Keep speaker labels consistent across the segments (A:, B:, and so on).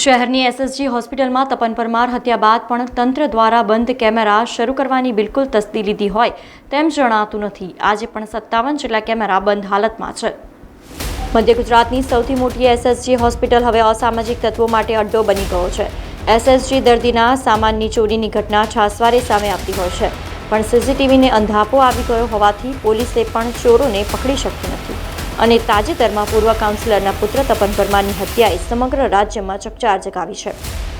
A: શહેરની એસએસજી હોસ્પિટલમાં તપન પરમાર હત્યા બાદ પણ તંત્ર દ્વારા બંધ કેમેરા શરૂ કરવાની બિલકુલ તસ્દી લીધી હોય તેમ જણાતું નથી. આજે પણ સત્તાવન જેટલા કેમેરા બંધ હાલતમાં છે. મધ્ય ગુજરાતની સૌથી મોટી એસએસજી હોસ્પિટલ હવે અસામાજિક તત્વો માટે અડ્ડો બની ગયો છે. એસએસજી દર્દીના સામાનની ચોરીની ઘટના છાસવારે સામે આવતી હોય છે. પણ સીસીટીવીને અંધાપો આવી ગયો હોવાથી પોલીસે પણ ચોરોને પકડી શકતી નથી. અને તાજેતરમાં પૂર્વ કાઉન્સિલરના પુત્ર તપન પરમારની હત્યાએ સમગ્ર રાજ્યમાં ચકચાર જગાવી છે.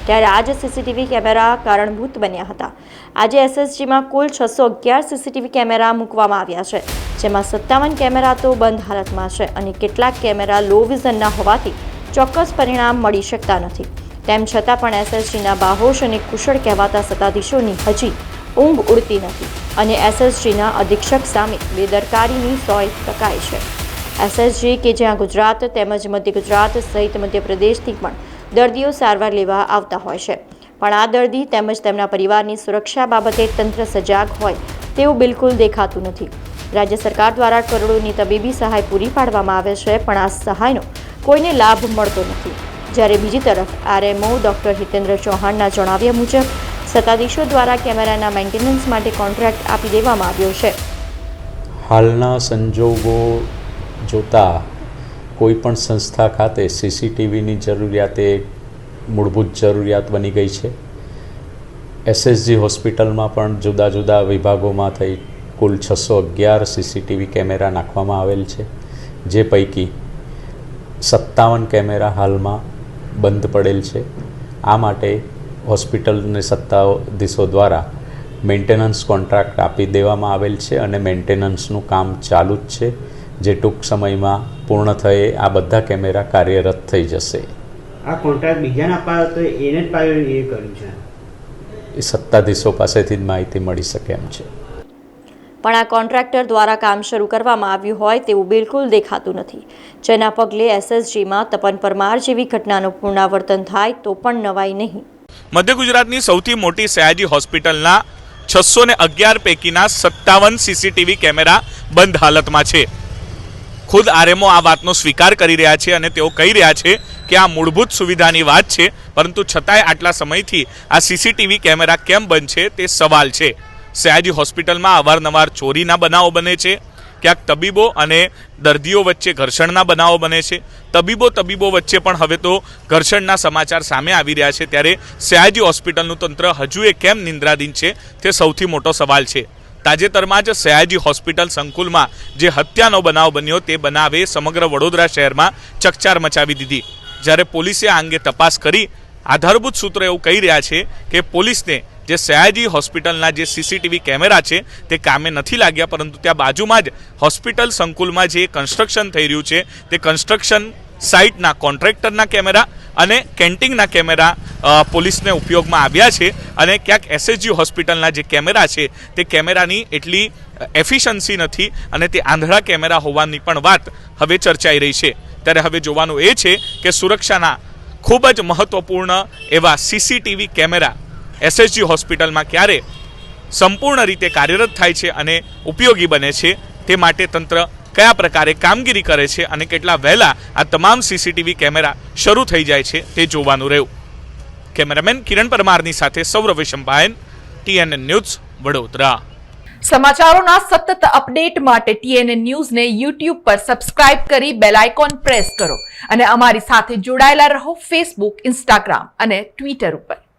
A: ત્યારે આજે સીસીટીવી કેમેરા કારણભૂત બન્યા હતા. આજે એસએસજીમાં કુલ છસો અગિયાર સીસીટીવી કેમેરા મૂકવામાં આવ્યા છે, જેમાં સત્તાવન કેમેરા તો બંધ હાલતમાં છે અને કેટલાક કેમેરા લો વિઝનના હોવાથી ચોક્કસ પરિણામ મળી શકતા નથી. તેમ છતાં પણ એસએસજીના બાહોશ અને કુશળ કહેવાતા સત્તાધીશોની હજી ઊંઘ ઉડતી નથી અને એસએસજીના અધિક્ષક સામે બેદરકારીની સોય ટકાય છે. એસએસજી કે જ્યાં ગુજરાત તેમજ મધ્ય ગુજરાત સહિત મધ્યપ્રદેશથી પણ દર્દીઓ સારવાર લેવા આવતા હોય છે. પણ આ દર્દી તેમજ તેમના પરિવારની સુરક્ષા બાબતે તંત્ર સજાગ હોય તેવું બિલકુલ દેખાતું નથી. રાજ્ય સરકાર દ્વારા કરોડોની તબીબી સહાય પૂરી પાડવામાં આવે છે, પણ આ સહાયનો કોઈને લાભ મળતો નથી. જ્યારે બીજી તરફ આરએમઓ ડૉક્ટર હિતેન્દ્ર ચૌહાણના જણાવ્યા મુજબ, સત્તાધીશો દ્વારા કેમેરાના મેન્ટેનન્સ માટે કોન્ટ્રાક્ટ આપી દેવામાં આવ્યો છે.
B: હાલના સંજોગો જોતાં કોઈપણ સંસ્થા ખાતે સીસીટીવીની જરૂરિયાત મૂળભૂત જરૂરિયાત બની ગઈ છે. એસએસજી હોસ્પિટલમાં પણ જુદા જુદા વિભાગોમાં થઈ કુલ છસો અગિયાર સીસીટીવી કેમેરા નાખવામાં આવેલ છે, જે પૈકી સત્તાવન કેમેરા હાલમાં બંધ પડેલ છે. આ માટે હોસ્પિટલને સત્તાધીશો દ્વારા મેન્ટેનન્સ કોન્ટ્રાક્ટ આપી દેવામાં આવેલ છે અને મેન્ટેનન્સનું કામ ચાલુ જ છે. જે ટૂંક સમયમાં પૂર્ણ થયે આ બધા કેમેરા કાર્યરત થઈ જશે.
C: આ કોન્ટ્રાક્ટ બીજાને અપાયો તો એને જ પાયો એ કર્યું છે.
B: એ સત્તાધીશો પાસેથી જ માહિતી મળી શકે એમ છે.
A: પણ આ કોન્ટ્રાક્ટર દ્વારા કામ શરૂ કરવામાં આવ્યું હોય તેવું બિલકુલ દેખાતું નથી. જેના પગલે એસએસજીમાં તપન પરમાર જેવી ઘટનાનું પુનરાવર્તન થાય તો પણ નવાઈ નહીં.
D: મધ્ય ગુજરાતની સૌથી મોટી સયાજી હોસ્પિટલના છસો ને અગિયાર પૈકીના સત્તાવન સીસીટીવી કેમેરા બંધ હાલતમાં છે. ખુદ આરએમઓ આ વાતનો સ્વીકાર કરી રહ્યા છે અને તેઓ કહી રહ્યા છે કે આ મૂળભૂત સુવિધાની વાત છે, પરંતુ છતાંય આટલા સમયથી આ સીસીટીવી કેમેરા કેમ છે તે સવાલ છે. સયાજી હોસ્પિટલમાં અવારનવાર ચોરીના બનાવો બને છે, ક્યાંક તબીબો અને દર્દીઓ વચ્ચે ઘર્ષણના બનાવો બને છે. તબીબો તબીબો વચ્ચે પણ હવે તો ઘર્ષણના સમાચાર સામે આવી રહ્યા છે, ત્યારે સયાજી હોસ્પિટલનું તંત્ર હજુ એ કેમ નિંદ્રાધીન છે તે સૌથી મોટો સવાલ છે. તાજેતરમાં જ સયાજી હોસ્પિટલ સંકુલમાં જે હત્યાનો બનાવ બન્યો તે બનાવે સમગ્ર વડોદરા શહેરમાં ચકચાર મચાવી દીધી. જ્યારે પોલીસે આ અંગે તપાસ કરી, આધારભૂત સૂત્રો એવું કહી રહ્યા છે કે પોલીસને જે સયાજી હોસ્પિટલના જે સીસીટીવી કેમેરા છે તે કામે નથી લાગ્યા, પરંતુ ત્યાં બાજુમાં જ હોસ્પિટલ સંકુલમાં જે કન્સ્ટ્રક્શન થઈ રહ્યું છે તે કન્સ્ટ્રક્શન સાઇટના કોન્ટ્રાક્ટરના કેમેરા અને કેન્ટીનના કેમેરા પોલીસને ઉપયોગમાં આવ્યા છે અને ક્યાંક એસએસજી હોસ્પિટલના જે કેમેરા છે, તે કેમેરાની એટલી એફિશન્સી નથી અને તે આંધળા કેમેરા હોવાની પણ વાત હવે ચર્ચાઈ રહી છે. ત્યારે હવે જોવાનું એ છે કે સુરક્ષાના ખૂબ જ મહત્વપૂર્ણ એવા સીસીટીવી કેમેરા એસએસજી હોસ્પિટલમાં ક્યારે સંપૂર્ણ રીતે કાર્યરત થાય છે અને ઉપયોગી બને છે, તે માટે તંત્ર કયા પ્રકારે કામગીરી કરે છે અને કેટલા વહેલા આ તમામ સીસીટીવી કેમેરા શરૂ થઈ જાય છે તે જોવાનું રહ્યું. કેમેરામેન કિરણ પરમારની સાથે સૌરવ વિશંભાયન, ટીએનએન ન્યૂઝ, વડોદરા.
E: સમાચારોના સતત અપડેટ માટે ટીએનએ ન્યૂઝને યુટ્યુબ પર સબસ્ક્રાઇબ કરી બેલ આઇકોન પ્રેસ કરો અને અમારી સાથે જોડાયેલા રહો ફેસબુક, ઇન્સ્ટાગ્રામ અને ટ્વિટર ઉપર.